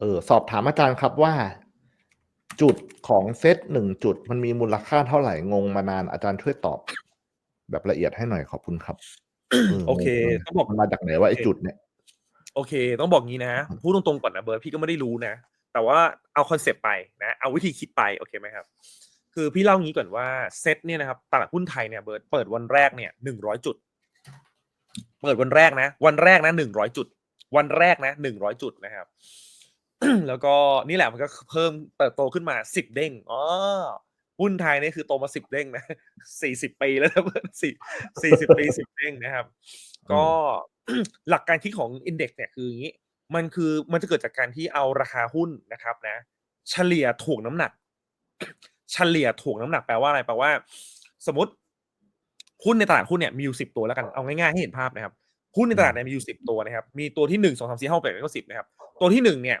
เออสอบถามอาจารย์ครับว่า จุดของเซตหนึ่งจุดมันมีมูลค่าเท่าไหร่งงมานานอาจารย์ช่วยตอบ แบบละเอียดให้หน่อยขอบคุณครับโอเคงงต้องบอกมันมาจากไหนว่าไอ้จุดเนี่ยโอเค ต้องบอกงี้นะพูดตรงๆก่อนนะเบิร์ดพี่ก็ไม่ได้รู้นะ แต่ว่าเอาคอนเซปต์ไปนะเอาวิธีคิดไปโอเคไหมครับ คือพี่เล่างี้ก่อนว่าเซตเนี่ยนะครับตลาดหุ้นไทยเนี่ยเบิร์ดเปิดวันแรกเนี่ยหนึ่งร้อยจุด เปิดวันแรกนะ วันแรกนะหนึ่งร้อยจุด วันแรกนะหนึ่งร้อยจุดนะครับ แล้วก็นี่แหละมันก็เพิ่มเติบโตขึ้นมาสิบเด้งอ๋อหุ้นไทยนี่คือโตมาสิบเด้งนะสี่สิบปีแล้วนะเบิร์ดสี่สี่สิบปีสิบเด้งนะครับ ก็หลักการคิดของอินเด็กซ์เนี่ยคืออย่างนี้ มันคือมันจะเกิดจากการที่เอาราคาหุ้นนะครับนะ เฉลี่ยถ่วงน้ำหนัก เฉลี่ยถ่วงน้ำหนักแปลว่าอะไรแปลว่า สมมติหุ้นในตลาดหุ้นเนี่ยมีอยู่สิบตัวแล้วกันเอาง่ายๆให้เห็นภาพนะครับ หุ้นในตลาดเนี่ยมีอยู่สิบตัวนะครับ มีตัวที่หนึ่งสองสามสี่ห้าหกเจ็ดแปดเก้าสิบนะครับ ตัวที่หนึ่งเนี่ย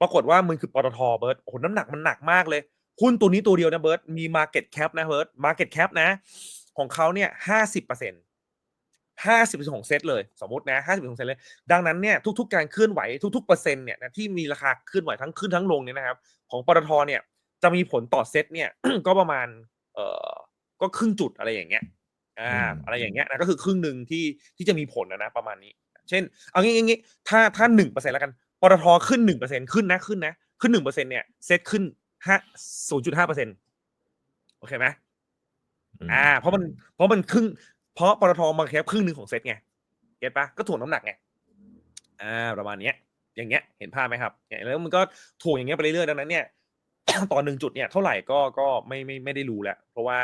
ปรากฏว่ามันคือปตทเบิร์ตโอ้โหน้ำหนักมันหนักมากเลย หุ้นตัวนี้ตัวเดียวนะเบิร์ตมี Market Cap นะเบิร์ต Market Cap นะ ของเขาเนี่ยห้าสิบเปอร์เซ็นต์ห้าสิบเปอร์เซ็นของเซตเลยสมมตินะห้าสิบเปอร์เซ็นเลย ดังนั้นเนี่ยทุกๆ การเคลื่อนไหวทุกๆเปอร์เซ็นต์เนี่ยนะที่มีราคาเคลื่อนไหวทั้งขึ้นทั้งลงเนี่ยนะครับ ของปตทเนี่ยจะมีผลต่อเซตเนี่ยก็ประมาณเอ่อก็ครึ่งจุดอะไรอย่างเงี้ย อ่าอืมอะไรอย่างเงี้ยนะก็คือครึ่งหนึ่งที่ที่จะมีผลนะนะประมาณนี้ เช่น เอางี้งี้งี้ถ้าถ้าหนึ่งเปอร์เซ็นต์แล้วกันปตทขึ้นหนึ่งเปอร์เซ็นขึ้นนะขึ้นนะขึ้นหนึ่งเปอร์เซ็นต์เนี่ยเซตขึ้นห้าศูนย์จุดห้าเปอร์เซ็นต์โอเคไหมอ่า เพราะมันเพราะมันครึ่งเพราะปตทมาแค่ครึ่งหนึ่งของเซตไงเก็ตปะก็ถ่วงน้ำหนักไงอ่าประมาณเนี้ยอย่างเงี้ยเห็นภาพไหมครับเนี่ยแล้วมันก็ถ่วงอย่างเงี้ยไปเรื่อยๆดังนั้นเนี่ย ตอนหนึ่งจุดเนี่ยเท่าไหร่ก็ก็ไม่ไม่ไม่ได้รู้แล้วเพราะว่า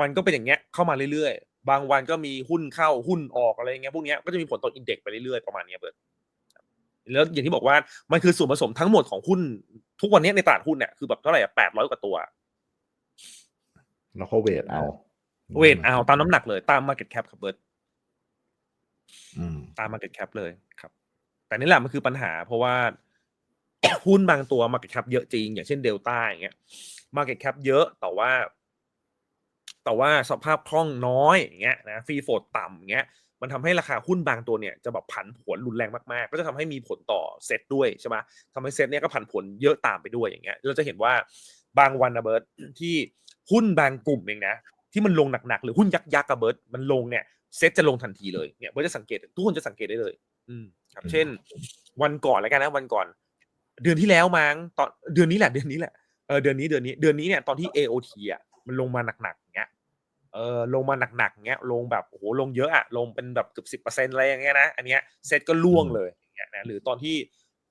มันก็เป็นอย่างเงี้ยเข้ามาเรื่อยๆ บางวันก็มีหุ้นเข้าหุ้นออกอะไรอย่างเงี้ยพวกเนี้ยก็จะมีผลต่ออินเด็กซ์ไปเรื่อยๆประมาณเนี้ยเบิร์ดแล้วอย่างที่บอกว่ามันคือส่วนผสมทั้งหมดของหุ้น ทุกวันเนี้ยในตลาดหุ้นเนี่ยคือแบบเท่าไหร่แปดร้อยกว่าตัวแล้วก็เวทเอา เวทเอาตามน้ำหนักเลยตาม Market Cap ครับเบิร์ดอืมตาม Market Cap เลยครับ แต่นี่แหละมันคือปัญหา เพราะว่า หุ้นบางตัว Market Cap เยอะจริง อย่างเช่นเดลต้าอย่างเงี้ย Market Cap เยอะแต่ว่า แต่ว่าสภาพคล่องน้อยอย่างเงี้ยนะฟรีโฟดต่ำอย่างเงี้ยมันทำให้ราคาหุ้นบางตัวเนี่ยจะแบบผันผวนรุนแรงมาก ๆ ก็จะทำให้มีผลต่อเซ็ตด้วยใช่ไหมทำให้เซ็ตเนี่ยก็ผันผวนเยอะตามไปด้วยอย่างเงี้ย เราจะเห็นว่าบางวันนะเบิร์ตที่หุ้นบางกลุ่มเองนะที่มันลงหนัก ๆ หรือหุ้นยักษ์ยักษ์อะเบิร์ตมันลงเนี่ยเซ็ตจะลงทันทีเลยเนี่ยเบิร์ตจะสังเกตทุกคนจะสังเกตได้เลย อืมครับอืมเช่น วันก่อนแล้วกันนะวันก่อน เดือนที่แล้วมั้งตอนเดือนนี้แหละเดือนนี้แหละเออเดือนนี้เดือนนี้เดือนนี้เนี่ยตอนที่ AOT อะมันลงมาหนักๆอย่างเงี้ยเออลงมาหนักๆอย่างเงี้ยลงแบบโอ้โหลงเยอะอะลงเป็นแบบเกือบสิบเปอร์เซ็นต์อะไรอย่างเงี้ยนะอันเนี้ยเซ็ตก็ล่วงเลยอย่างเงี้ยนะหรือตอนที่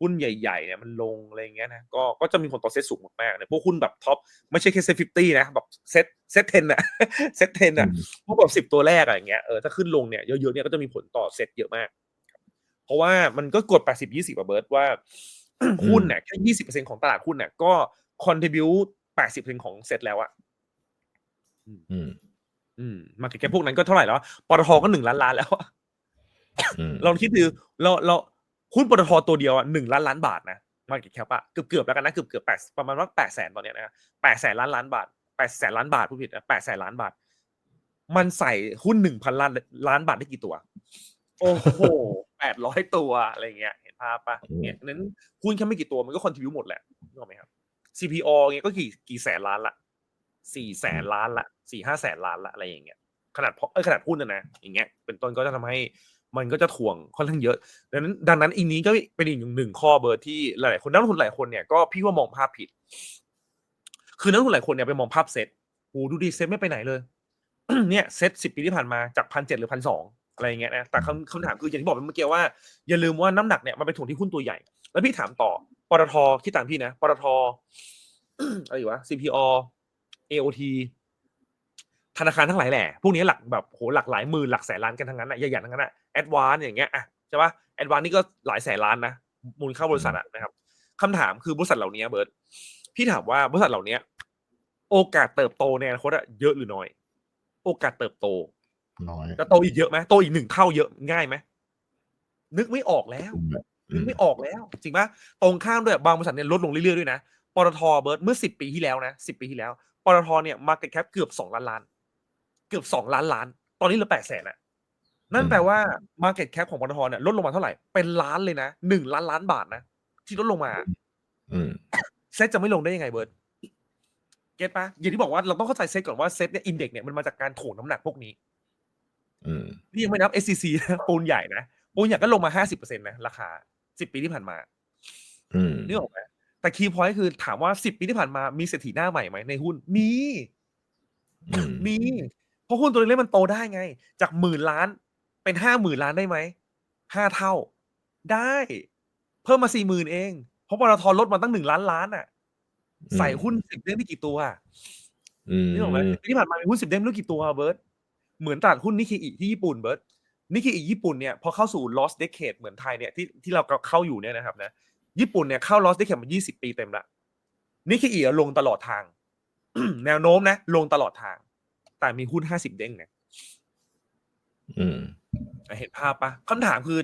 หุ้นใหญ่ๆเนี่ยมันลงอะไรอย่างเงี้ยนะก็ก็จะมีผลต่อเซ็ตสูงมากๆเนี่ยพวกหุ้นแบบท็อปไม่ใช่แค่เซ็ตฟิฟตี้นะแบบเซ็ตเซ็ตเทนอะเซ็ตเทนอะพวกแบบสิบตัวแรกอะอย่างเงี้ยเออถ้าขึ้นลงเนี่ยเยอะๆเนี่ยก็จะมีผลต่อเซ็ตเยอะมาก เพราะว่ามันก็กด80 20อะเบิร์ดว่า หุ้นเนี่ยแค่ยี่สิบเปอร์เซ็นของตลาดหุ้นเนี่ยก็คอนทริบิวแปดสิบเปอร์เซ็นของเซ็ตแล้วอะอืม อืมมาแค่พวกนั้นก็เท่าไหร่แล้วปตทก็หนึ่งล้านล้านแล้วอะอืมลองคิดดูเราเราหุ้นปตทตัวเดียวอะหนึ่งล้านล้านบาทนะมาเก็ตแคปอะเกือบเกือบๆแล้วกันนะเกือบเกือบแปดประมาณว่าแปดแสนตอนเนี้ยนะแปดแสนล้านล้านบาทแปดแสนล้านบาทผู้ผิดนะแปดแสนล้านบาท มันใส่หุ้นหนึ่งพันล้านล้านบาทได้กี่ตัว โอ้โหแปดร้อยตัวอะไรเงี้ย เห็นภาพปะเนี่ยนั้นหุ้นแค่ไม่กี่ตัวมันก็คอนทริบิวหมดแหละนึกออกไหมครับ CPO เงี้ยก็กี่กี่แสนล้านละสี่แสนล้านละสี่ห้าแสนล้านละอะไรอย่างเงี้ยขนาดเพราะเออขนาดหุ้นนะนะอย่างเงี้ยเป็นต้นก็จะทำให้มันก็จะถ่วงค่อนข้างเยอะ ดังนั้นดังนั้นอีกนี้ก็เป็นอีกหนึ่งข้อเบอร์ที่หลายๆคนนักลงทุนหลายคนเนี่ยก็พี่ว่ามองภาพผิด คือนักลงทุนหลายคนเนี่ยไปมองภาพเซ็ตโอ้ดูดิเซ็ตไม่ไปไหนเลย เนี่ยเซ็ตสิบปีที่ผ่านมาจากพันเจ็ดหรือพันสอง อะไรอย่างเงี้ยนะแต่คำคำถามคืออย่างที่บอกไปเมื่อกี้ว่า อย่าลืมว่าน้ำหนักเนี่ยมันเป็นถ่วงที่หุ้นตัวใหญ่ แล้วพี่ถามต่อปตทที่ต่างพี่นะปตทอะไรอยู่วะ CPO AOT ธนาคารทั้งหลายแหละ พวกนี้หลักแบบโหหลักหลายหมื่นหลักแสนล้านกันทั้งนั้นอะใหญ่ๆทั้งนั้นอะแอดวานอย่างเงี้ยอะใช่ปะแอดวานนี่ก็หลายแสนล้านนะมูลค่าบริษัทอะนะครับคำถามคือบริษัทเหล่านี้เบิร์ตพี่ถามว่าบริษัทเหล่านี้โอกาสเติบโตในอนาคตอะเยอะหรือน้อย โอกาสเติบโต น้อยจะโตอีกเยอะไหมโตอีกหนึ่งเท่าเยอะง่ายไหมนึกไม่ออกแล้วอืนึมกไม่ออกแล้ว จริงปะตรงข้ามด้วยบางบริษัทเนี่ยลดลงเรื่อยๆด้วยนะปตทเบิร์ดเมื่อสิบปีที่แล้วนะสิบปีที่แล้วปตทเนี่ยมาร์เก็ตแคปเกือบสองล้านล้าน เกือบสองล้านล้าน ตอนนี้เหลือแปดแสนอะนั่นแปลว่า Market Cap ของปตทเนี่ยลดลงมาเท่าไหร่ เป็นล้านเลยนะหนึ่งล้านล้านบาทนะที่ลดลงมาอืมเซตจะไม่ลงได้ยังไงเบิร์ตเก็ตปะอย่างที่บอกว่าเราต้องเข้าใจเซตก่อนว่าเซตเนี่ยอินเด็กเนี่ยมันมาจากการถ่วงน้ำหนักพวกนี้อืม นี่ยังไม่นับ SCC นะปูนใหญ่นะปูนใหญ่ก็ลงมาห้าสิบเปอร์เซ็นต์นะราคาสิบปีที่ผ่านมาอืมนี่ออกไหมแต่คีย์พอยต์คือถามว่าสิบปีที่ผ่านมามีเศรษฐีหน้าใหม่ไหมในหุ้นมีอืมมีเพราะหุ้นตัวเล็กๆมันโตได้ไง จากหมื่นล้านเป็นห้าหมื่นล้านได้ไหมห้าเท่า ได้ เพิ่มมาสี่หมื่นเอง เพราะปตทลดมาตั้งหนึ่งล้านล้านอะ ใส่หุ้นสิบเด้งไม่กี่ตัวอืมนี่ออกไหมที่ผ่านมามีหุ้นสิบเด้งไม่รู้กี่ตัวเบิร์ต เหมือนตลาดหุ้นนิเคอิที่ญี่ปุ่นเบิร์ตนิเคอิญี่ปุ่นเนี่ยพอเข้าสู่ lost decade เหมือนไทยเนี่ยที่ที่เราเข้าอยู่เนี่ยนะครับนะญี่ปุ่นเนี่ยเข้า lost decade มา 20 ปีเต็มละนิเคอิลงตลอดทาง แนวโน้มนะ ลงตลอดทาง แต่มีหุ้น 50 เด้งเนี่ยอืมเห็นภาพปะคำถามคือ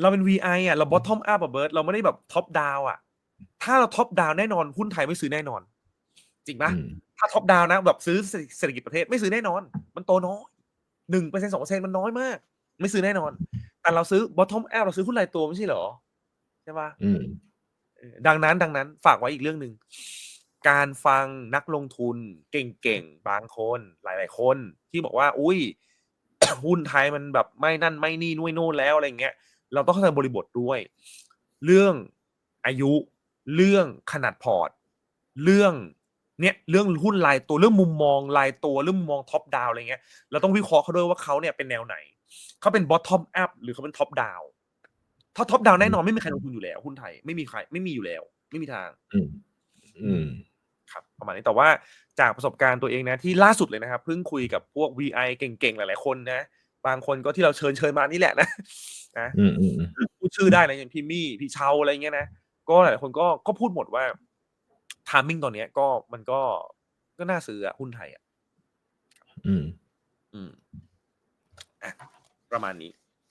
เราเป็น VI อะเรา bottom up อะเบิร์ตเราไม่ได้แบบ top down อะ ถ้าเรา top down แน่นอนหุ้นไทยไม่ซื้อแน่นอน จริงปะอืมถ้าท็อปดาวนะแบบซื้อเศรษฐกิจประเทศไม่ซื้อแน่นอน มันโตน้อย หนึ่งเปอร์เซ็นสองเปอร์เซ็นมันน้อยมาก ไม่ซื้อแน่นอน แต่เราซื้อบอททอมแอลเราซื้อหุ้นรายตัวไม่ใช่เหรอ ใช่ปะอืมเออดังนั้นดังนั้นฝากไว้อีกเรื่องหนึ่ง การฟังนักลงทุนเก่งๆ บางคนหลาย ๆ คนที่บอกว่า อุ้ยหุ้นไทยมันแบบไม่นั่นไม่นี่นู่นนู่นแล้วอะไรเงี้ย เราต้องเข้าใจบริบทด้วย เรื่องอายุ เรื่องขนาดพอร์ต เรื่อง เนี่ยเรื่องหุ้นรายตัวเรื่องมุมมองรายตัวเรื่องมุมมองท็อปดาวอะไรเงี้ยเราต้องวิเคราะห์เขาด้วยว่าเขาเนี่ยเป็นแนวไหนเขาเป็นบอททอมอัพหรือเขาเป็นท็อปดาวถ้าท็อปดาวแน่นอนไม่มีใครลงทุนอยู่แล้วหุ้นไทยไม่มีใครไม่มีอยู่แล้ว ไม่มีทาง อืมอืมครับ ประมาณนี้แต่ว่าจากประสบการณ์ตัวเองนะที่ล่าสุดเลยนะครับเพิ่งคุยกับพวก VI เก่งๆหลายๆคนนะบางคนก็ที่เราเชิญเชิญมานี่แหละนะนะอืมอืมอืมพูดชื่อได้เลยอย่างพี่มี่พี่เชาอะไรเงี้ยนะก็หลายคนก็ก็พูดหมดว่า ทามมิ่งตอนเนี้ยก็มันก็ก็น่าซื้ออะหุ้นไทยอะอืม อืมอะประมาณนี้